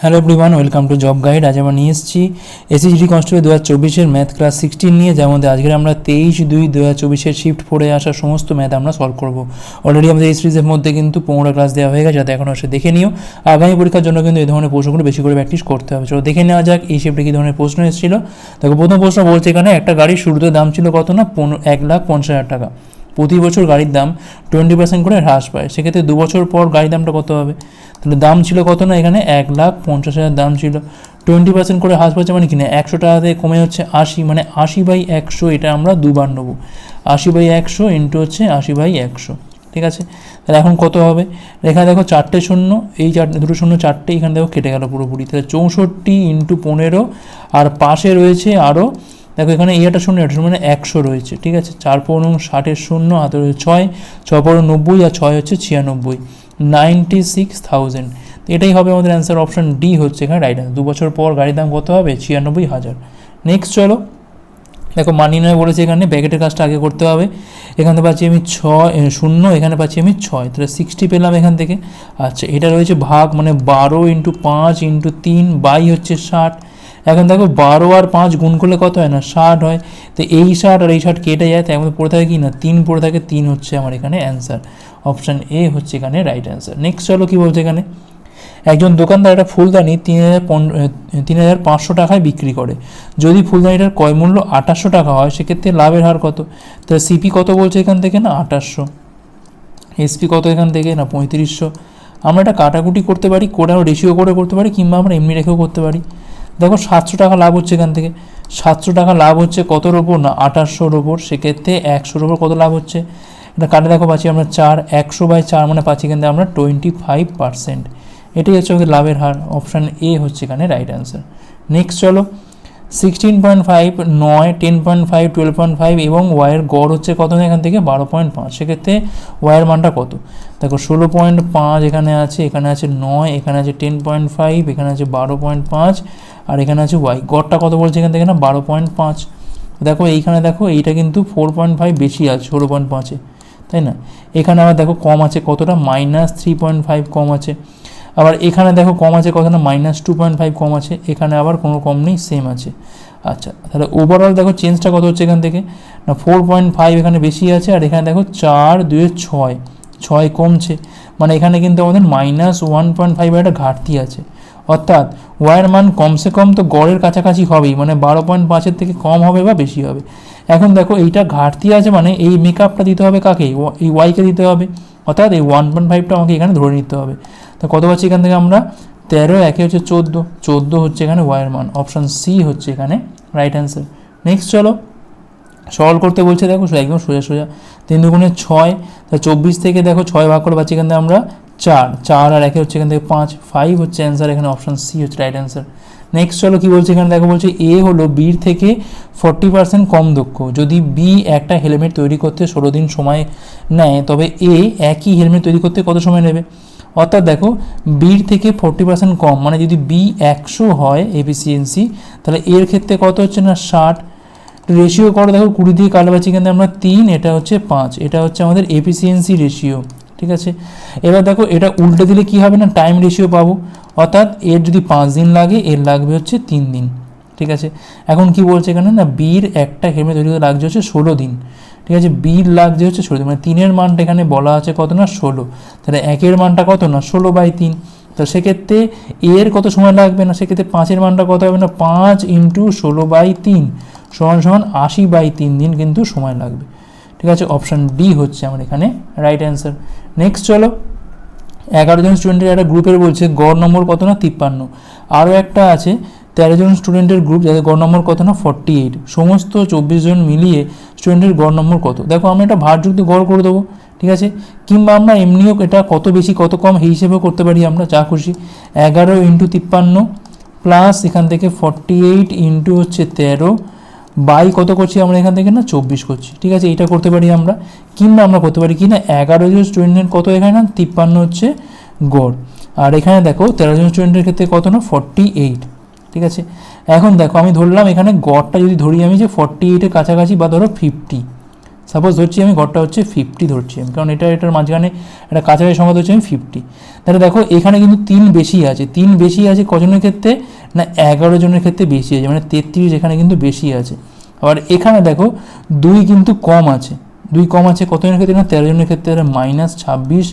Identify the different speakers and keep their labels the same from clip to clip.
Speaker 1: Hello everyone welcome to job guide আজ আমরা নিয়ে এসেছি এসএসডি কনস্টেবল দু হাজার চব্বিশের ম্যাথ ক্লাস সিক্সটিন নিয়ে, যার মধ্যে আজকে আমরা তেইশ দুই দু হাজার চব্বিশের শিফট পড়ে আসা সমস্ত ম্যাথ আমরা সলভ করব। অলরেডি আমাদের এই সিরিজের মধ্যে কিন্তু পনেরো ক্লাস দেওয়া হয়ে গেছে, যাতে এখন সে দেখে নিও। আগামী পরীক্ষার জন্য কিন্তু এই ধরনের প্রশ্নগুলো বেশি করে প্র্যাকটিস করতে হবে। চলো দেখে নেওয়া যাক এই শিফটে কী ধরনের প্রশ্ন এসেছিল। দেখো, প্রথম প্রশ্ন বলছে এখানে, একটা গাড়ির শুরুতে দাম ছিল কত না? পনেরো, এক লাখ পঞ্চাশ হাজার টাকা। প্রতি বছর গাড়ির দাম টোয়েন্টি পার্সেন্ট করে হ্রাস পায়। সেক্ষেত্রে দু বছর পর গাড়ির দামটা কত হবে? তাহলে দাম ছিল কত না? এখানে এক লাখ পঞ্চাশ হাজার দাম ছিল। টোয়েন্টি পার্সেন্ট করে হ্রাস পাচ্ছে মানে কিনা একশো টাকাতে কমে হচ্ছে আশি মানে আশি বাই একশো এটা আমরা দুবার নেব। আশি বাই একশো ইন্টু হচ্ছে আশি বাই একশো, ঠিক আছে? তাহলে এখন কত হবে? এখানে দেখো চারটে শূন্য, এই চারটে দুটো শূন্য, চারটে এখানে দেখো কেটে গেল পুরোপুরি। তাহলে চৌষট্টি ইন্টু পনেরো, আর পাশে রয়েছে আরও দেখো, এখানে এটা শূন্য, এটা মানে একশো রয়েছে, ঠিক আছে? চার পনেরো ষাটের শূন্য হাতে রয়েছে ছয়, ছ পনেরো নব্বই, আর ছয় হচ্ছে ছিয়ানব্বই নাইনটি সিক্স থাউজেন্ড এটাই হবে আমাদের অ্যান্সার অপশন ডি হচ্ছে এখানে রাইট দু বছর পর গাড়ির দাম কত হবে? ছিয়ানব্বই হাজার। নেক্সট চলো, দেখো, মানি নয় বলেছে এখানে ব্যাকেটের কাজটা আগে করতে হবে। এখানে পাচ্ছি আমি ছয় শূন্য, এখানে পাচ্ছি আমি ছয়, তাহলে সিক্সটি পেলাম এখান থেকে। আচ্ছা এটা রয়েছে ভাগ মানে বারো ইন্টু পাঁচ ইন্টু তিন, বাই হচ্ছে ষাট। এখন দেখো বারো আর পাঁচ গুণ করলে কত হয় না? ষাট হয়। তো এই ষাট আর এই ষাট কেটে যায় তাই আমাদের পড়ে থাকে কি না? তিন পড়ে থাকে, তিন হচ্ছে আমার এখানে অ্যান্সার অপশান এ হচ্ছে এখানে রাইট অ্যান্সার নেক্সট চলো কী বলছে এখানে? একজন দোকানদার একটা ফুলদানি তিন হাজার তিন হাজার পাঁচশো টাকায় বিক্রি করে। যদি ফুলদানিটার ক্রয় মূল্য আঠাশশো টাকা হয়, সেক্ষেত্রে লাভের হার কত? তাহলে সিপি কত বলছে এখান থেকে না? আঠাশশো। এসপি কত এখান থেকে না? পঁয়ত্রিশশো। আমরা এটা কাটাকুটি করতে পারি আমরা রেশিও করে করতে পারি, কিংবা আমরা এমনি রেখেও করতে পারি। দেখো সাতশো টাকা লাভ হচ্ছে এখান থেকে। সাতশো টাকা লাভ হচ্ছে কতর ওপর না আঠাশশোর ওপর সেক্ষেত্রে একশোর ওপর কত লাভ হচ্ছে? এটা কাটে দেখো, পাচ্ছি আমরা চার, একশো বাই চার মানে পাচ্ছি এখান থেকে আমরা টোয়েন্টি ফাইভ পারসেন্ট এটাই হচ্ছে আমাদের লাভের হার। অপশান এ হচ্ছে এখানে রাইট অ্যান্সার নেক্সট চলো। সিক্সটিন পয়েন্ট ফাইভ নয় ten point five twelve point five এবং ওয়াইয়ের গড় হচ্ছে কত এখান থেকে? বারো পয়েন্ট পাঁচ। সেক্ষেত্রে ওয়াইয়ের মানটা কত? দেখো, ষোলো পয়েন্ট পাঁচ এখানে আছে এখানে আছে নয়, এখানে আছে টেন পয়েন্ট ফাইভ এখানে আছে বারো পয়েন্ট পাঁচ, আর এখানে আছে ওয়াই গড়টা কত বলছে এখান থেকে না? বারো পয়েন্ট পাঁচ। দেখো, এইখানে দেখো, এইটা কিন্তু ফোর পয়েন্ট ফাইভ বেশি আছে, ষোলো পয়েন্ট পাঁচে। তাই না? এখানে আবার দেখো, কম আছে কতটা? মাইনাস থ্রি পয়েন্ট ফাইভ কম আছে। আবার এখানে দেখো কম আছে কত না মাইনাস টু পয়েন্ট ফাইভ কম আছে, এখানে আবার কোনো কম নেই সেম আছে। আচ্ছা তাহলে ওভারঅল দেখো চেঞ্জটা কত হচ্ছে এখান থেকে? না ফোর পয়েন্ট ফাইভ এখানে বেশি আছে, আর এখানে দেখো চার, দুয়ে ছয় ছয় কমছে। মানে এখানে কিন্তু আমাদের মাইনাস ওয়ান পয়েন্ট ফাইভ একটা ঘাটতি আছে। অর্থাৎ ওয়াইয়ের মান কমসে কম তো গড়ের কাছাকাছি হবেই মানে বারো পয়েন্ট পাঁচের থেকে কম হবে বা বেশি হবে। এখন দেখো এইটা ঘাটতি আছে মানে এই মেকআপটা দিতে হবে কাকে? এই ওয়াইকে দিতে হবে। অর্থাৎ এই ওয়ান পয়েন্ট ফাইভটা আমাকে এখানে ধরে নিতে হবে। তো কত পাচ্ছি এখান থেকে আমরা? তেরো, একে হচ্ছে চোদ্দ। চোদ্দ হচ্ছে এখানে ওয়াইয়ের মান। অপশান সি হচ্ছে এখানে রাইট অ্যান্সার নেক্সট চলো। সরল করতে বলছে, দেখো একদম সোজা সোজা। তিন দুগুণে ছয়, তা চব্বিশ থেকে দেখো, ছয় ভাগ করে পাচ্ছি এখান থেকে আমরা চার। চার আর একে হচ্ছে এখান থেকে পাঁচ। ফাইভ হচ্ছে অ্যান্সার এখানে অপশান সি হচ্ছে রাইট অ্যান্সার নেক্সট চলো, কী বলছে এখানে? দেখো, বলছে এ হলো বির থেকে ফর্টি পার্সেন্ট কম দক্ষ। যদি বি একটা হেলমেট তৈরি করতে ষোলো দিন সময় নেয়, তবে এ একই হেলমেট তৈরি করতে কত সময় নেবে? অর্থাৎ দেখো বির থেকে ফোরটি পার্সেন্ট কম মানে যদি বি একশো হয় এফিসিয়েন্সি তাহলে এর ক্ষেত্রে কত হচ্ছে না? ষাট। রেশিও করো, দেখো, কুড়ি দিয়ে পাচ্ছি কিন্তু আমরা তিন, এটা হচ্ছে পাঁচ, এটা হচ্ছে আমাদের এফিসিয়েন্সি রেশিও ঠিক আছে? এবার দেখো, এটা উল্টে দিলে কি হবে না? টাইম রেশিও পাবো। অর্থাৎ এর যদি পাঁচ দিন লাগে, এর লাগবে হচ্ছে তিন দিন, ঠিক আছে? এখন কি বলছে এখানে? না বির একটা হেলমেট তৈরি করতে লাগছে হচ্ছে ষোলো দিন। ঠিক আছে? বির লাগছে হচ্ছে ষোলো মানে তিনের মানটা এখানে বলা আছে কত না? ষোলো। তাহলে একের মানটা কত না? ষোলো বাই তিন। তো সেক্ষেত্রে এর কত সময় লাগবে না? সেক্ষেত্রে পাঁচের মানটা কত হবে না? পাঁচ ইন্টু ষোলো বাই তিন। সমান সমান আশি বাই তিন দিন কিন্তু সময় লাগবে। ঠিক আছে? অপশান ডি হচ্ছে আমার এখানে রাইট অ্যান্সার নেক্সট চলো। এগারো জন স্টুডেন্টের একটা গ্রুপের বলছে, গড় নম্বর কত না? তিপ্পান্ন। আরও একটা আছে, তেরো জন স্টুডেন্টের গ্রুপ যাদের গড় নম্বর কত না? ফর্টি এইট সমস্ত চব্বিশ জন মিলিয়ে স্টুডেন্টের গড় নম্বর কত? দেখো আমরা এটা ভারযুক্ত গড় করে দেবো, ঠিক আছে? কিংবা আমরা এমনিও এটা কত বেশি, কত কম এই হিসেবেও করতে পারি আমরা, যা খুশি। এগারো ইন্টু তিপ্পান্ন প্লাস এখান থেকে ফর্টি এইট ইন্টু হচ্ছে তেরো বাই কত করছি আমরা এখান থেকে না? চব্বিশ করছি, ঠিক আছে? এটা করতে পারি আমরা, কিংবা আমরা করতে পারি কি না এগারো জন স্টুডেন্টের কত এখানে না? তিপ্পান্ন হচ্ছে গড়। আর এখানে দেখো, তেরো জন স্টুডেন্টের ক্ষেত্রে কত না? ফর্টি এইট ঠিক আছে? এখন দেখো, আমি ধরলাম এখানে গড়টা যদি ধরি আমি যে ফর্টি এইটের কাছাকাছি বা ধরো ফিফটি সাপোজ ধরছি আমি গড়টা হচ্ছে ফিফটি ধরছি আমি, কারণ এটা, এটার মাঝখানে একটা কাছাকাছি সংখ্যা ধরছি আমি ফিফটি তাহলে দেখো, এখানে কিন্তু তিন বেশি আছে। তিন বেশি আছে কজনের ক্ষেত্রে? না, এগারো জনের ক্ষেত্রে বেশি আছে মানে তেত্রিশ এখানে কিন্তু বেশি আছে। আবার এখানে দেখো, দুই কিন্তু কম আছে। দুই কম আছে কতজনের ক্ষেত্রে? না, তেরো জনের ক্ষেত্রে মাইনাস ছাব্বিশ।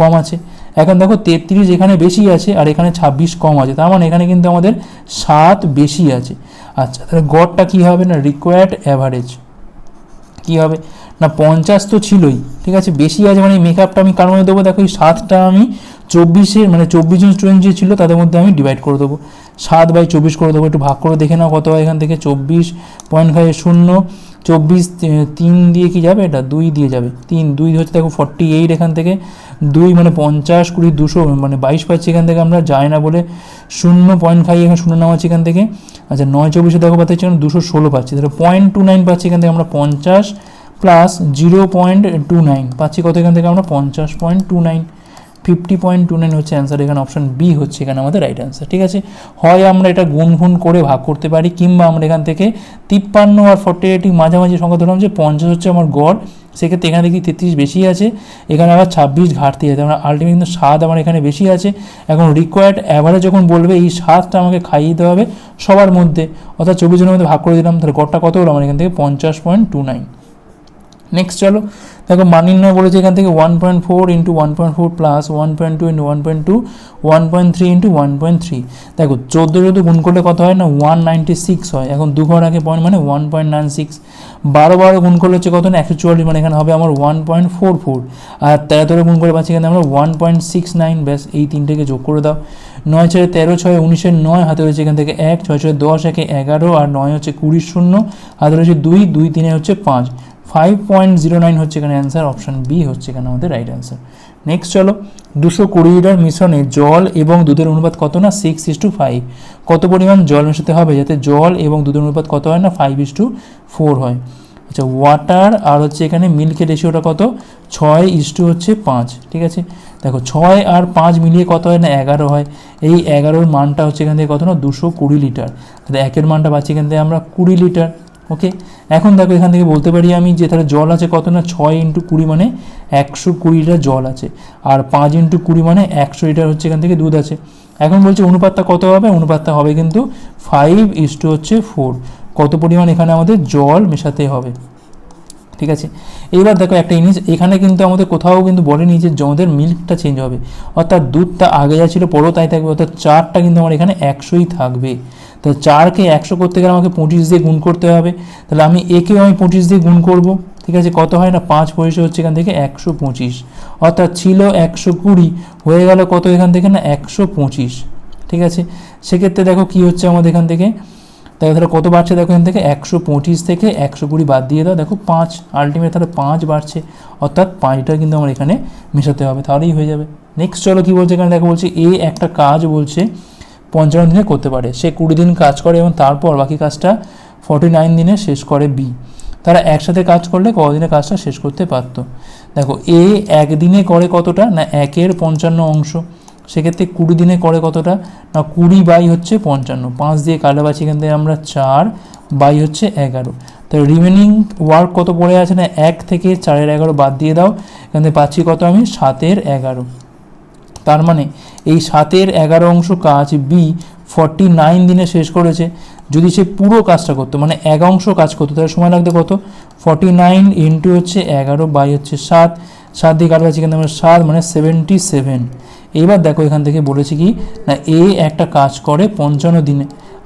Speaker 1: কম আছে। এখন দেখো তেত্রিশ এখানে বেশি আছে আর এখানে ছাব্বিশ কম আছে। তার মানে এখানে কিন্তু আমাদের সাত বেশি আছে। আচ্ছা তাহলে গড়টা কী হবে না? রিকোয়ার্ড অ্যাভারেজ কী হবে? না পঞ্চাশ তো ছিলই, ঠিক আছে? বেশি আছে মানে মেকআপটা আমি কার মধ্যে দেবো, দেখো এই সাতটা আমি চব্বিশে মানে চব্বিশ জন স্টুডেন্ট যে ছিল, তাদের মধ্যে আমি ডিভাইড করে দেবো। সাত বাই চব্বিশ করে দেবো, একটু ভাগ করে দেখে নাও কত হয় এখান থেকে। চব্বিশ পয়েন্ট ফাইভ শূন্য, চব্বিশ তিন দিয়ে কি যাবে এটা? দুই দিয়ে যাবে। তিন, দুই হচ্ছে দেখো ফর্টি এইট এখান থেকে। দুই মানে পঞ্চাশ, কুড়ি, দুশো মানে বাইশ পাচ্ছি এখান থেকে আমরা যাই না বলে। শূন্য পয়েন্ট ফাইভ এখানে শূন্য নামাচ্ছি এখান থেকে। আচ্ছা নয়, চব্বিশে দেখো পাচ্ছি, দুশো ষোলো পাচ্ছি। তাহলে পয়েন্ট টু নাইন পাচ্ছি এখান থেকে আমরা পঞ্চাশ plus zero point two nine পাচ্ছি কত এখান থেকে আমরা? পঞ্চাশ point two nine fifty point two nine হচ্ছে অ্যান্সার এখানে অপশন বি হচ্ছে এখানে আমাদের রাইট অ্যান্সার ঠিক আছে? হয় আমরা এটা গুণ গুণ করে ভাগ করতে পারি, কিংবা আমরা এখান থেকে তিপ্পান্ন আর ফর্টি এইটি মাঝামাঝি সংখ্যা ধরলাম যে পঞ্চাশ হচ্ছে আমার গড়, সেক্ষেত্রে এখানে দেখি তেত্রিশ বেশি আছে, এখানে আবার ছাব্বিশ ঘাটতি আছে। আমরা আলটিমেট কিন্তু স্বাদ আমার এখানে বেশি আছে। এখন রিকোয়ার্ড অ্যাভারেজ যখন বলবে, এই স্বাদটা আমাকে খাইয়ে দিতে হবে সবার মধ্যে। অর্থাৎ চব্বিশ জনের মধ্যে ভাগ করে দিলাম, তাহলে গড়টা কত হলো? আমার এখান থেকে পঞ্চাশ পয়েন্ট টু নাইন নেক্সট চলো। দেখো মান নির্ণয় বলেছে এখান থেকে one point four into one point four plus one point two into one point two one point three into one point three দেখো, চোদ্দ চোদ্দ গুণ করলে কত হয় না? ওয়ান নাইনটি সিক্স হয়। এখন দু ঘর আগে পয়েন্ট মানে ওয়ান পয়েন্ট নাইন সিক্স বারো বারো গুণ করলে হচ্ছে কত না? একশো চুয়াল্লিশ মানে এখানে হবে আমার ওয়ান পয়েন্ট ফোর ফোর আর তেরো তেরো গুণ করে পাচ্ছি এখানে আমরা ওয়ান পয়েন্ট সিক্স নাইন ব্যাস, এই তিনটেকে যোগ করে দাও। নয় ছয় তেরো ছয় উনিশের নয়, হাতে রয়েছে এখান থেকে এক। ছয় ছয় দশ, একে এগারো। আর নয় হচ্ছে কুড়ি শূন্য, হাতে রয়েছে দুই। দুই তিনে হচ্ছে পাঁচ। ফাইভ পয়েন্ট জিরো নাইন হচ্ছে এখানে অ্যান্সার অপশান বি হচ্ছে এখানে আমাদের রাইট অ্যান্সার নেক্সট চলো, দুশো কুড়ি লিটার মিশ্রণে জল এবং দুধের অনুপাত কত না? সিক্স ইস টু ফাইভ কত পরিমাণ জল মেশাতে হবে যাতে জল এবং দুধের অনুপাত কত হয় না? ফাইভ ইস টু ফোর হয়। আচ্ছা ওয়াটার আর হচ্ছে এখানে মিল্কের রেশিওটা কত? ছয় ইস টু হচ্ছে পাঁচ, ঠিক আছে? দেখো, ছয় আর পাঁচ মিলিয়ে কত হয় না? এগারো হয়। এই এগারোর মানটা হচ্ছে এখান থেকে কত না? দুশো কুড়ি লিটার। তাহলে একের মানটা পাচ্ছি এখান থেকে আমরা কুড়ি লিটার। ওকে এখন দেখো, এখান থেকে বলতে পারি আমি যে তাহলে জল আছে কত না? ছয় ইন্টু কুড়ি মানে একশো কুড়ি লিটার জল আছে। আর পাঁচ ইন্টু কুড়ি মানে একশো লিটার হচ্ছে এখান থেকে দুধ আছে। এখন বলছে অনুপাতটা কত হবে? অনুপাতটা হবে কিন্তু ফাইভ ইস টু হচ্ছে ফোর কত পরিমাণ এখানে আমাদের জল মেশাতে হবে। ঠিক আছে? এইবার দেখো একটা জিনিস, এখানে কিন্তু আমাদের কোথাও কিন্তু বলেনি যে আমাদের মিল্কটা চেঞ্জ হবে। অর্থাৎ দুধটা আগে যা ছিল পরও তাই থাকবে, অর্থাৎ চারটা কিন্তু আমার এখানে একশোই থাকবে। তো চারকে একশো করতে গেলে আমাকে পঁচিশ দিয়ে গুণ করতে হবে। তাহলে আমি একেও আমি পঁচিশ দিয়ে গুণ করব। ঠিক আছে, কত হয় না? পাঁচ পয়সা হচ্ছে এখান থেকে একশো পঁচিশ। অর্থাৎ ছিল একশো কুড়ি, হয়ে গেল কত এখান থেকে না? একশো পঁচিশ। ঠিক আছে, সেক্ষেত্রে দেখো কি হচ্ছে আমাদের এখান থেকে? তাহলে কত বাড়ছে? দেখো এখান থেকে একশো পঁচিশ থেকে একশো কুড়ি বাদ দিয়ে দাও। দেখো পাঁচ আলটিমেট তাহলে পাঁচ বাড়ছে। অর্থাৎ পাঁচটা কিন্তু আমার এখানে মেশাতে হবে, তাহলেই হয়ে যাবে। নেক্সট চলো কী বলছে এখানে? দেখো বলছে, এ একটা কাজ বলছে পঞ্চান্ন দিনে করতে পারে। সে কুড়ি দিন কাজ করে এবং তারপর বাকি কাজটা ফর্টি নাইন দিনে শেষ করে বি তারা একসাথে কাজ করলে কদিনে কাজটা শেষ করতে পারত? দেখো এ একদিনে করে কতটা না একের পঞ্চান্ন অংশ? সেক্ষেত্রে কুড়ি দিনে করে কতটা? না কুড়ি বাই হচ্ছে পঞ্চান্ন। পাঁচ দিয়ে কাটাবাছি এখান থেকে আমরা চার বাই হচ্ছে এগারো। তো রিমেনিং ওয়ার্ক কত পড়ে আছে না এক থেকে চারের এগারো বাদ দিয়ে দাও। এখান থেকে পাচ্ছি কত আমি? সাতের এগারো। তার মানে এই সাতের এগারো অংশ কাজ বি ফর্টি নাইন দিনে শেষ করেছে। যদি সে পুরো কাজটা করতো মানে এক অংশ কাজ করতো, তাহলে সময় লাগতো কত? ফর্টি নাইন ইন্টু হচ্ছে এগারো বাই হচ্ছে সাত। সাত দিয়ে এখান থেকে আমরা সাত মানে সেভেন্টি সেভেন এইবার দেখো এখান থেকে বলেছি কি, না এ একটা কাজ করে পঞ্চান্ন দিনে,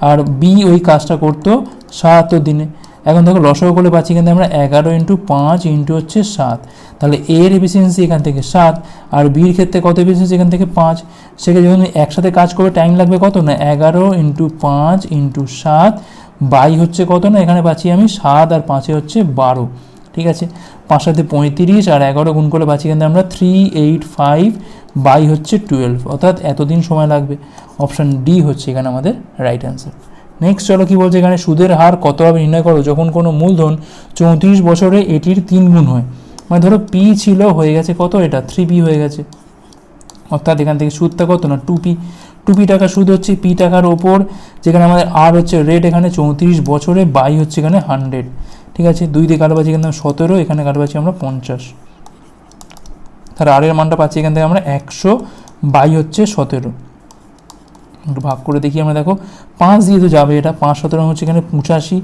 Speaker 1: আর বি ওই কাজটা করতো সাতাত্তর দিনে। এখন দেখো লসগো করলে পাচ্ছি কিন্তু আমরা এগারো ইন্টু পাঁচ ইন্টু হচ্ছে সাত। তাহলে এর এফিসিয়েন্সি এখান থেকে সাত, আর বির ক্ষেত্রে কত এফিসিয়েন্সি এখান থেকে পাঁচ? সেক্ষেত্রে যখন একসাথে কাজ করবে টাইম লাগবে কত না? এগারো ইন্টু পাঁচ ইন্টু সাত বাই হচ্ছে কত না? এখানে পাচ্ছি আমি সাত আর পাঁচে হচ্ছে বারো। ঠিক আছে? পাঁচ সাথে পঁয়ত্রিশ আর এগারো গুণ করে পাচ্ছি কিন্তু আমরা থ্রি এইট ফাইভ বাই হচ্ছে টুয়েলভ অর্থাৎ এতদিন সময় লাগবে। অপশান ডি হচ্ছে এখানে আমাদের রাইট অ্যান্সার নেক্সট চলো কি বলছে এখানে? সুদের হার কতভাবে নির্ণয় করো? যখন কোনো মূলধন চৌত্রিশ বছরে এটির তিন গুণ হয়। মানে ধরো পি ছিল, হয়ে গেছে কত এটা? থ্রি পি হয়ে গেছে। অর্থাৎ এখান থেকে সুদটা কত না? টু পি টু পি টাকা সুদ হচ্ছে পি টাকার ওপর, যেখানে আমাদের আর হচ্ছে রেট এখানে চৌত্রিশ বছরে বাই হচ্ছে এখানে হান্ড্রেড ঠিক আছে? দুই দিয়ে পাচ্ছি এখান সতেরো, এখানে পাচ্ছি আমরা পঞ্চাশ। তাহলে আর এর মানটা পাচ্ছি এখান থেকে আমরা একশো বাই হচ্ছে সতেরো। একটু ভাগ করে দেখি আমরা, দেখো, পাঁচ দিয়ে তো যাবে এটা, পাঁচ সতেরো হচ্ছে এখানে পঁচাশি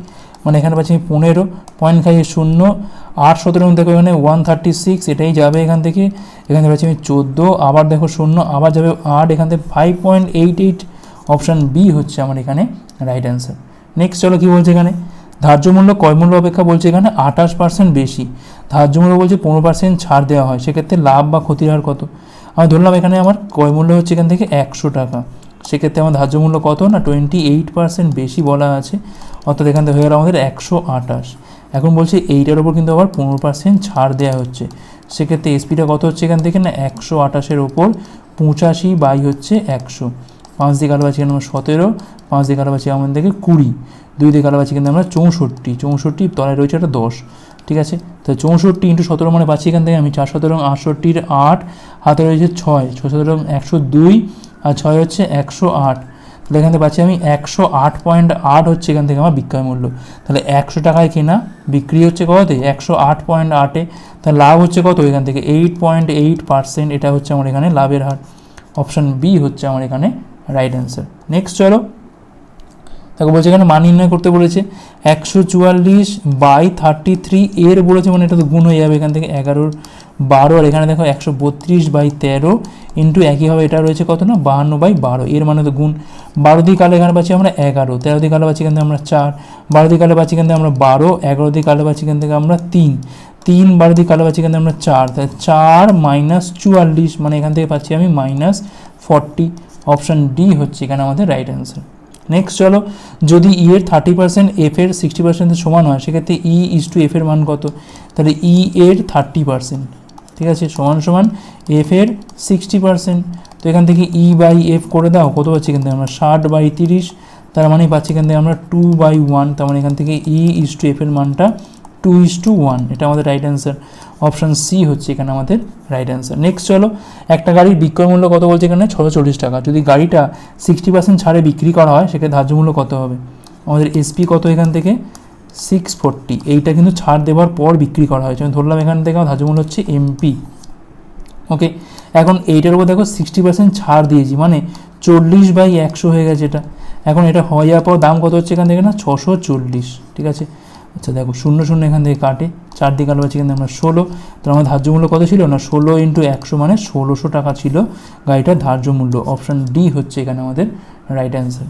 Speaker 1: মানে এখানে পাচ্ছি আমি পনেরো পয়েন্ট খাইয়ে শূন্য, আট সতেরো দেখো এখানে ওয়ান থার্টি সিক্স এটাই যাবে এখান থেকে এখান থেকে পাচ্ছি আমি চোদ্দ, আবার দেখো শূন্য, আবার যাবে আট, এখান থেকে five point eight eight option B হচ্ছে আমার এখানে রাইট অ্যান্সার নেক্সট চলো কী বলছে এখানে? ধার্য মূল্য কয় মূল্য অপেক্ষা বলছে এখানে? আঠাশ পার্সেন্ট বেশি। ধার্য মূল্য বলছে পনেরো পার্সেন্ট ছাড় দেওয়া হয়, সেক্ষেত্রে লাভ বা ক্ষতির হার কত? আমি ধরলাম এখানে আমার ক্রয় মূল্য হচ্ছে এখান থেকে একশো টাকা। সেক্ষেত্রে আমার ধার্য মূল্য কত? না টোয়েন্টি এইট পার্সেন্ট বেশি বলা আছে। অর্থাৎ এখান থেকে হয়ে গেল আমাদের একশো আঠাশ। এখন বলছে এইটার ওপর কিন্তু আবার পনেরো পার্সেন্ট ছাড় দেওয়া হচ্ছে। সেক্ষেত্রে এসপিটা কত হচ্ছে এখান থেকে? না, একশো আঠাশের ওপর পঁচাশি বাই হচ্ছে একশো। পাঁচ দিয়ে কালো পাচ্ছি আমরা সতেরো। পাঁচ দিয়ে কালো পাচ্ছি আমাদের থেকে কুড়ি। দুই দিয়ে কালো পাচ্ছি কিন্তু আমরা চৌষট্টি। চৌষট্টি তলায় রয়েছে একটা দশ। ঠিক আছে? তো চৌষট্টি ইন্টু সতেরো মানে পাচ্ছি এখান থেকে আমি চার সতেরো আটষট্টির আট। হাতে রয়েছে ছয়। ছয় সতেরো একশো দুই। আর ছয় হচ্ছে একশো আট। তাহলে এখান থেকে পাচ্ছি আমি একশো আট পয়েন্ট আট হচ্ছে এখান থেকে আমার বিক্রয় মূল্য। তাহলে একশো টাকায় কেনা, বিক্রি হচ্ছে কততে একশো আট পয়েন্ট আটে তাহলে লাভ হচ্ছে কত এখান থেকে? এইট পয়েন্ট এইট পার্সেন্ট, এটা হচ্ছে আমার এখানে লাভের হার। অপশান বি হচ্ছে আমার এখানে রাইট অ্যান্সার নেক্সট চলো। দেখো, বলছে এখানে মান নির্ণয় করতে বলেছে। একশো চুয়াল্লিশ বাই থার্টি থ্রি এর বলেছে মানে এটা তো গুণ হয়ে যাবে এখান থেকে এগারোর। বারো, আর এখানে দেখো একশো বত্রিশ বাই তেরো ইন্টু একইভাবে এটা রয়েছে কত না? বাহান্ন বাই বারো, এর মানে তো গুণ। বারো দিয়ে কালো এখানে পাচ্ছি আমরা এগারো, তেরো দিয়ে কালো পাচ্ছি এখান থেকে আমরা চার, বারো দিয়ে কালো পাচ্ছি এখান থেকে আমরা বারো, এগারো দিয়ে কালো পাচ্ছি এখান থেকে আমরা তিন তিন, বারো দিয়ে কালো পাচ্ছি এখান থেকে আমরা চার, তাহলে চার মাইনাস চুয়াল্লিশ মানে এখান থেকে পাচ্ছি আমি মাইনাস ফর্টি অপশান ডি হচ্ছে এখানে আমাদের রাইট অ্যান্সার নেক্সট চলো, যদি ই এর থার্টি পার্সেন্ট এফ এর সিক্সটি পার্সেন্টের সমান হয়, সেক্ষেত্রে ই ইস টু এফ এর মান কত? তাহলে ই এর থার্টি পার্সেন্ট ঠিক আছে, সমান সমান এফ এর সিক্সটি পার্সেন্ট তো এখান থেকে ই বাই এফ করে দাও, কত পাচ্ছি এখান থেকে আমরা? ষাট বাই তিরিশ, তার মানে পাচ্ছি এখান থেকে আমরা টু বাই ওয়ান তার মানে এখান থেকে ই ইস টু এফ এর মানটা টু ইস টু ওয়ান এটা আমাদের রাইট অ্যান্সার অপশান সি হচ্ছে এখানে আমাদের রাইট অ্যান্সার নেক্সট চলো, একটা গাড়ির বিক্রয় মূল্য কত বলছে এখানে? ছশো চল্লিশ টাকা। যদি গাড়িটা সিক্সটি পার্সেন্ট ছাড়ে বিক্রি করা হয়, সেক্ষেত্রে ধার্য মূল্য কত হবে? আমাদের এসপি কত এখান থেকে? সিক্স ফোরটি এইটা কিন্তু ছাড় দেওয়ার পর বিক্রি করা হয়েছে আমি ধরলাম, এখান থেকে আমার ধার্য হচ্ছে এমপি ওকে এখন এইটার উপর দেখো সিক্সটি পার্সেন্ট ছাড় দিয়েছি। মানে চল্লিশ বাই একশো হয়ে গেছে এটা। এখন এটা হয়ে যাওয়ার পর দাম কত হচ্ছে এখান থেকে না? ছশো চল্লিশ। ঠিক আছে? আচ্ছা দেখো, শূন্য শূন্য এখান থেকে কাটে। চার দিকে আলো পাচ্ছি থেকে আমরা ষোলো। তো আমার ধার্য মূল্য কত ছিল না? ষোলো ইন্টু একশো মানে ষোলোশো টাকা ছিল। গাড়িটার ধার্য মূল্য। অপশান ডি হচ্ছে এখানে আমাদের রাইট অ্যান্সার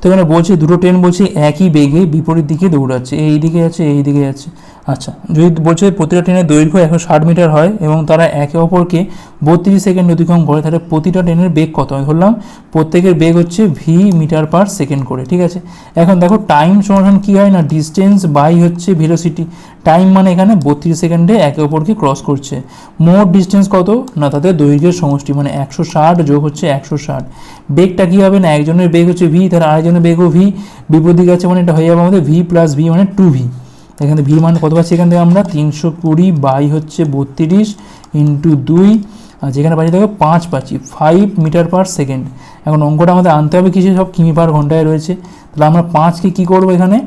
Speaker 1: তো এখানে বলছে, দুটো ট্রেন বলছে, একই বেগে বিপরীত দিকে দৌড়াচ্ছে, এই দিকে যাচ্ছে, এই দিকে যাচ্ছে। আচ্ছা যদি বলছে প্রতিটা ট্রেনের দৈর্ঘ্য একশো ষাট মিটার হয় এবং তারা একে অপরকে বত্রিশ সেকেন্ড অতিক্রম করে, তাহলে প্রতিটা ট্রেনের বেগ কত? আমি ধরলাম প্রত্যেকের বেগ হচ্ছে ভি মিটার পার সেকেন্ড করে, ঠিক আছে? এখন দেখো টাইম সমাধান কী হয় না? ডিস্টেন্স বাই হচ্ছে ভেলোসিটি টাইম মানে এখানে বত্রিশ সেকেন্ডে একে অপরকে ক্রস করছে। মোট ডিস্টেন্স কত? না, তাদের দৈর্ঘ্যের সমষ্টি মানে একশো ষাট যোগ হচ্ছে একশো ষাট। বেগটা কী হবে না? একজনের বেগ হচ্ছে ভি তার আরেকজনের বেগও ভি বিপরীত আছে মানে এটা হয়ে যাবে আমাদের ভি প্লাস ভি মানে টু ভি এখানে ভি মান কত পাচ্ছি? এখান থেকে আমরা তিনশো কুড়ি বাই হচ্ছে বত্রিশ ইন্টু দুই, আর যেখানে পাচ্ছি দেখো পাঁচ পাচ্ছি ফাইভ মিটার পার সেকেন্ড এখন অঙ্কটা আমাদের আনতে হবে, কিছু সব কিমি পার ঘন্টায় রয়েছে। তাহলে আমরা পাঁচকে কী করব এখানে?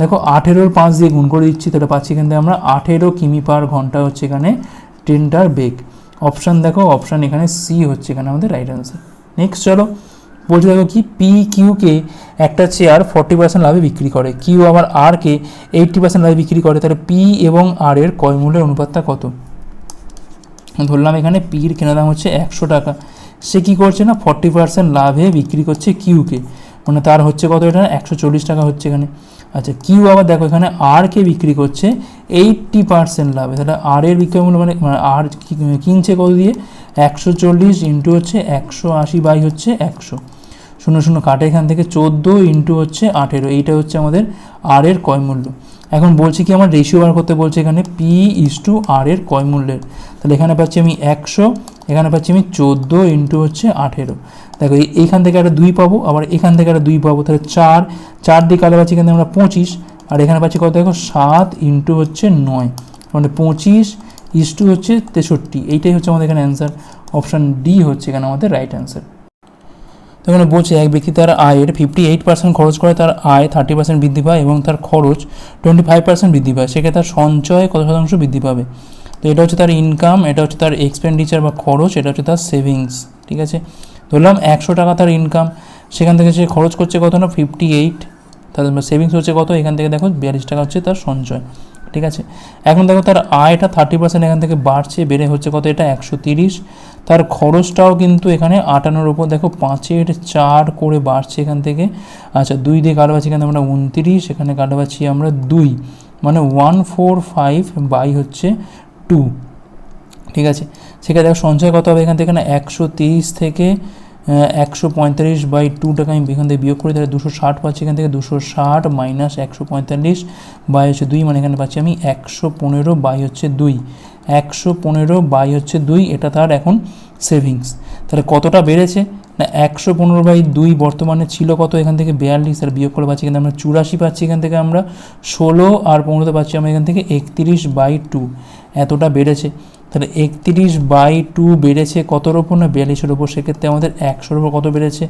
Speaker 1: দেখো আঠেরোর পাঁচ দিয়ে গুণ করে দিচ্ছি, তাহলে পাচ্ছি এখান থেকে আমরা আঠেরো কিমি পার ঘণ্টা হচ্ছে এখানে ট্রেনটার বেগ। অপশান দেখো অপশান এখানে সি হচ্ছে এখানে আমাদের রাইট অ্যান্সার নেক্সট চলো। বলছে দেখো কি পি কিউকে একটা চেয়ার ফর্টি পার্সেন্ট লাভে বিক্রি করে। কিউ আবার আরকে এইটটি পার্সেন্ট লাভে বিক্রি করে। তাহলে পি এবং আর এর ক্রয় মূল্যের অনুপাতটা কত? ধরলাম এখানে পির কেনা দাম হচ্ছে একশো টাকা। সে কী করছে না ফর্টি পার্সেন্ট লাভে বিক্রি করছে কিউকে মানে তার হচ্ছে কত এটা? একশো চল্লিশ টাকা হচ্ছে এখানে। আচ্ছা কিউ আবার দেখো এখানে আরকে বিক্রি করছে এইটটি পার্সেন্ট লাভে। তাহলে আর এর বিক্রয় মূল্য মানে আর কিনছে কত দিয়ে? একশো চল্লিশ ইন্টু হচ্ছে একশো আশি বাই হচ্ছে একশো। শূন্য শূন্য কাটে এখান থেকে চোদ্দ ইন্টু হচ্ছে আঠেরো। এইটা হচ্ছে আমাদের আর এর কয় মূল্য। এখন বলছি কি আমার রেশিও বার করতে বলছে এখানে পি ইস টু আর এর কয় মূল্যের। তাহলে এখানে পাচ্ছি আমি একশো, এখানে পাচ্ছি আমি চোদ্দ ইন্টু হচ্ছে আঠেরো। দেখো এইখান থেকে একটা দুই পাবো, আবার এখান থেকে একটা দুই পাবো, তাহলে চার। চার দিকে আলো পাচ্ছি এখানে আমরা পঁচিশ, আর এখানে পাচ্ছি কত দেখো, সাত ইন্টু হচ্ছে নয়। মানে পঁচিশ ইস টু হচ্ছে তেষট্টি। এইটাই হচ্ছে আমাদের এখানে অ্যান্সার অপশান ডি হচ্ছে এখানে আমাদের রাইট অ্যান্সার এখানে বলছে, এক ব্যক্তি তার আয়ের ফিফটি এইট পার্সেন্ট খরচ করে তার আয় থার্টি পার্সেন্ট বৃদ্ধি পায় এবং তার খরচ টোয়েন্টি ফাইভ পার্সেন্ট বৃদ্ধি পায়। সেক্ষেত্রে তার সঞ্চয় কত শতাংশ বৃদ্ধি পাবে? তো এটা হচ্ছে তার ইনকাম এটা হচ্ছে তার এক্সপেন্ডিচার বা খরচ, এটা হচ্ছে তার সেভিংস ঠিক আছে? ধরলাম একশো টাকা তার ইনকাম সেখান থেকে সে খরচ করছে কত না? ফিফটি এইট তাহলে সেভিংস হচ্ছে কত? এখান থেকে দেখো বিয়াল্লিশ টাকা হচ্ছে তার সঞ্চয়, ঠিক আছে? এখন দেখো তার আয়টা থার্টি পার্সেন্ট এখান থেকে বাড়ছে, বেড়ে হচ্ছে কত? এটা একশো তিরিশ তার খরচটাও কিন্তু এখানে আটানোর ওপর দেখো পাঁচের চার করে বাড়ছে এখান থেকে। আচ্ছা দুই দিয়ে কাটবাছি এখানে আমরা উনত্রিশ, এখানে কাটবাছি আমরা দুই। মানে ওয়ান ফোর ফাইভ বাই হচ্ছে টু ঠিক আছে? সেখানে দেখো সঞ্চয় কত হবে? এখান থেকে না একশো তেইশ থেকে একশো পঁয়তাল্লিশ বাই টু টাকা আমি এখান থেকে বিয়োগ করি তাহলে দুশো ষাট পাচ্ছি এখান থেকে দুশো ষাট মাইনাস একশো পঁয়তাল্লিশ বাই হচ্ছে দুই মানে এখানে পাচ্ছি আমি একশো পনেরো বাই হচ্ছে দুই। একশো পনেরো বাই হচ্ছে দুই, এটা তার এখন সেভিংস তাহলে কতটা বেড়েছে? না, একশো পনেরো বাই দুই বর্তমানে ছিল কত? এখান থেকে বিয়াল্লিশ, আর বিয়োগ করে পাচ্ছি কিন্তু আমরা চুরাশি পাচ্ছি, এখান থেকে আমরা ষোলো, আর পনেরোতে পাচ্ছি আমরা এখান থেকে একত্রিশ বাই টু। এতটা বেড়েছে। তাহলে একত্রিশ বাই টু বেড়েছে কতর ওপর? না, বিয়াল্লিশের ওপর। সেক্ষেত্রে আমাদের একশোর ওপর কত বেড়েছে?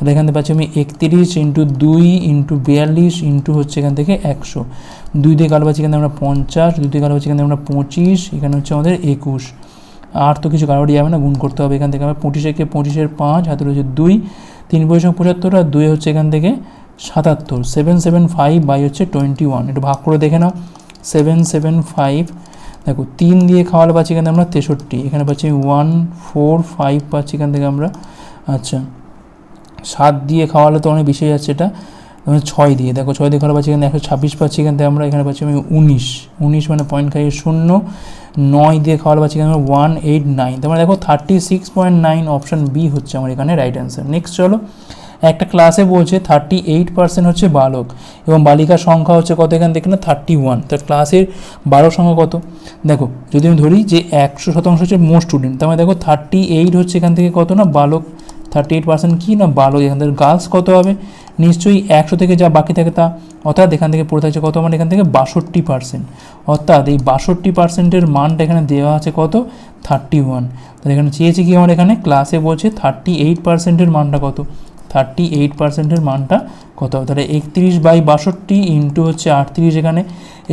Speaker 1: তাহলে এখান থেকে পাচ্ছি আমি একত্রিশ ইন্টু দুই ইন্টু বিয়াল্লিশ ইন্টু হচ্ছে এখান থেকে একশো। দুই দিয়ে কালো পাচ্ছি এখানে আমরা পঞ্চাশ, দুই দিয়ে কালো পাচ্ছি এখানে আমরা পঁচিশ, এখানে হচ্ছে আমাদের একুশ। আর তো কিছু কারোরই যাবে না, গুণ করতে হবে। এখান থেকে আমরা পঁচিশ পঁচিশের পাঁচ হাতে রয়েছে দুই, তিন পয়সা পঁচাত্তর আর দুই হচ্ছে এখান থেকে সাতাত্তর। সেভেন সেভেন ফাইভ বাই হচ্ছে টোয়েন্টি ওয়ান একটু ভাগ করে দেখে নাও। সেভেন সেভেন ফাইভ দেখো, তিন দিয়ে খাওয়ালে পাচ্ছি এখানে আমরা তেষট্টি। এখানে পাচ্ছি ওয়ান ফোর ফাইভ পাচ্ছি এখান থেকে আমরা। আচ্ছা। সাত দিয়ে খাওয়ালে তো অনেক বেশি যাচ্ছে এটা। মানে ছয় দিয়ে। দেখো ছয় দিয়ে খাওয়ালে পাচ্ছি এখানে একশো ছাব্বিশ পাচ্ছি এখান থেকে আমরা এখানে পাচ্ছি আমি উনিশ। উনিশ মানে পয়েন্ট খাইয়ে শূন্য। নয় দিয়ে খাওয়ালে পাচ্ছি এখানে ওয়ান এইট নাইন তার মানে দেখো thirty six point nine option B হচ্ছে আমার এখানে রাইট অ্যান্সার নেক্সট চলো। একটা ক্লাসে বলছে থার্টি এইট পার্সেন্ট হচ্ছে বালক এবং বালিকার সংখ্যা হচ্ছে কত? এখান থেকে না থার্টি ওয়ান তার ক্লাসের বারো সংখ্যা কত? দেখো, যদি আমি ধরি যে একশো শতাংশ হচ্ছে মোট স্টুডেন্ট তার মানে দেখো থার্টি এইট হচ্ছে এখান থেকে কত না? বালক থার্টি এইট পার্সেন্ট কী না বালক এখান থেকে গার্লস কত হবে? নিশ্চয়ই একশো থেকে যা বাকি থাকে তা, অর্থাৎ এখান থেকে পড়ে থাকছে কত? মানে এখান থেকে বাষট্টি পার্সেন্ট অর্থাৎ এই বাষট্টি পার্সেন্টের মানটা এখানে দেওয়া আছে কত? থার্টি ওয়ান তাহলে এখানে চেয়েছি কি আমার এখানে? ক্লাসে বলছে থার্টি এইট পার্সেন্টের মানটা কত? থার্টি এইট পার্সেন্টের মানটা কত? হবে তাহলে একত্রিশ বাই বাষট্টি ইন্টু হচ্ছে আটত্রিশ এখানে।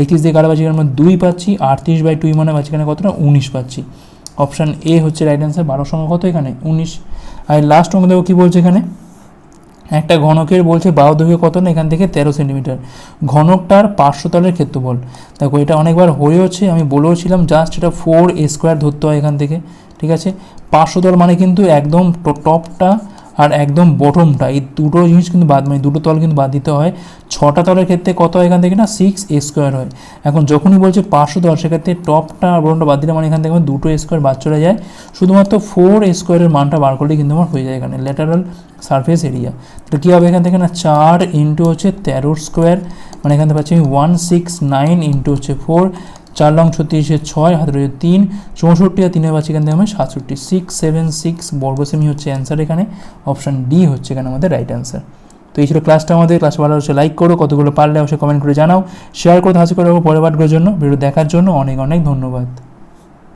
Speaker 1: একত্রিশ দিয়ে কাটা পাচ্ছি আমরা দুই পাচ্ছি, আটত্রিশ বাই টুই মানে পাচ্ছি এখানে কতটা? উনিশ পাচ্ছি। অপশান এ হচ্ছে রাইট অ্যান্সার বারো সংখ্যা কত এখানে? উনিশ। আর লাস্ট অঙ্ক দেখো কী বলছে এখানে? একটা ঘনকের বলছে বাহু দৈর্ঘ্য কত না এখান থেকে তেরো সেন্টিমিটার ঘনকটার পার্শ্বতলের ক্ষেত্রফল। দেখো এটা অনেকবার হয়েওছে আমি বলেওছিলাম জাস্ট এটা ফোর স্কোয়ার ধরতে হয় এখান থেকে, ঠিক আছে? পার্শ্বতল মানে কিন্তু একদম টপটা আর একদম বটমটা এই দুটো জিনিস কিন্তু বাদ মানে দুটো তল কিন্তু বাদ দিতে হয়। ছটা তলের ক্ষেত্রে কত হয় এখান থেকে না? সিক্স স্কোয়ার হয়। এখন যখনই বলছে পাঁচশো তল সেক্ষেত্রে টপটা বটমটা বাদ দিলে মানে এখান থেকে আমার দুটো স্কোয়ার বাদ চলে যায়। শুধুমাত্র ফোর স্কোয়ারের মানটা বার করলেই কিন্তু আমার হয়ে যায় এখানে। ল্যাটারাল সারফেস এরিয়া তো কী হবে এখান থেকে না? চার ইন্টু হচ্ছে তেরোর স্কোয়ার মানে এখান থেকে পাচ্ছি আমি ওয়ান সিক্স নাইন ইন্টু হচ্ছে ফোর চার লং ছত্রিশে ছয়, হাতে রয়েছে তিন। চৌষট্টি আর তিনের পাচ্ছি এখান থেকে আমি সাতষট্টি। সিক্স সেভেন সিক্স বর্গ সেমি হচ্ছে অ্যান্সার এখানে। অপশান ডি হচ্ছে এখানে আমাদের রাইট অ্যান্সার তো এই ছিল ক্লাসটা আমাদের। ক্লাস ভালো হচ্ছে লাইক করো, কতগুলো পারলে অবশ্যই কমেন্ট করে জানাও। শেয়ার করতে হাসি করে পরের পাঠগুলোর জন্য। ভিডিও দেখার জন্য অনেক অনেক ধন্যবাদ।